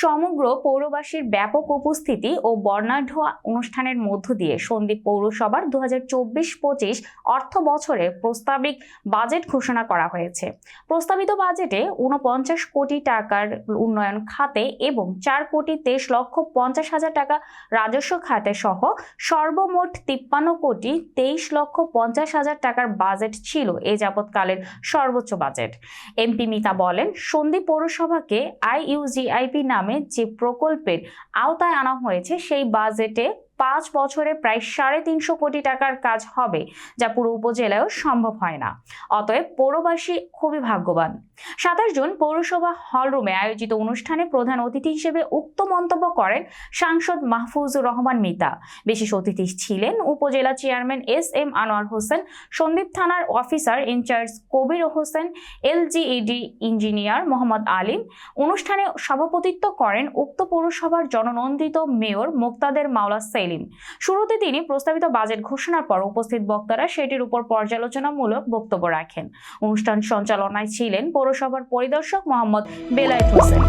সমগ্র পৌরবাসীর ব্যাপক উপস্থিতি ও বর্ণাঢ্য অনুষ্ঠানের মধ্য দিয়ে সন্দ্বীপ পৌরসভার দু হাজার চব্বিশ পঁচিশ অর্থ বছরে প্রস্তাবিক বাজেট ঘোষণা করা হয়েছে। প্রস্তাবিত বাজেটে ঊনপঞ্চাশ কোটি টাকার উন্নয়ন খাতে এবং চার কোটি তেইশ লক্ষ পঞ্চাশ হাজার টাকা রাজস্ব খাতে সহ সর্বমোট তিপ্পান্ন কোটি তেইশ লক্ষ পঞ্চাশ হাজার টাকার বাজেট ছিল এ যাবৎকালের সর্বোচ্চ বাজেট। এমপি মিতা বলেন, সন্দ্বীপ পৌরসভাকে আইইউজিআইপি নামে যে প্রকল্পের আওতায় আনা হয়েছে সেই বাজেটে পাঁচ বছরে প্রায় সাড়ে তিনশো কোটি টাকার কাজ হবে, যা পুরো উপজেলায়ও সম্ভব হয় না। অতএব পৌরবাসী খুবই ভাগ্যবান। সাতাশ জুন পৌরসভা হলরুমে আয়োজিত অনুষ্ঠানে প্রধান অতিথি হিসেবে উক্ত মন্তব্য করেন সাংসদ মাহফুজুর রহমান মিতা। বিশেষ অতিথি ছিলেন উপজেলা chairman S M Anwar Hossain, Sandwip থানার officer incharge Kabir Hossain LGED engineer Mohammad Alim. অনুষ্ঠানে সভাপতিত্ব করেন উক্ত পৌরসভার জননন্দিত মেয়র মোক্তাদের মাওলা সেলিম শুরুতে তিনি প্রস্তাবিত বাজেট ঘোষণার পর উপস্থিত বক্তারা সেটির উপর পর্যালোচনামূলক বক্তব্য রাখেন। অনুষ্ঠান সঞ্চালনায় ছিলেন পৌরসভার পরিদর্শক মোহাম্মদ বেলায়েত হোসেন।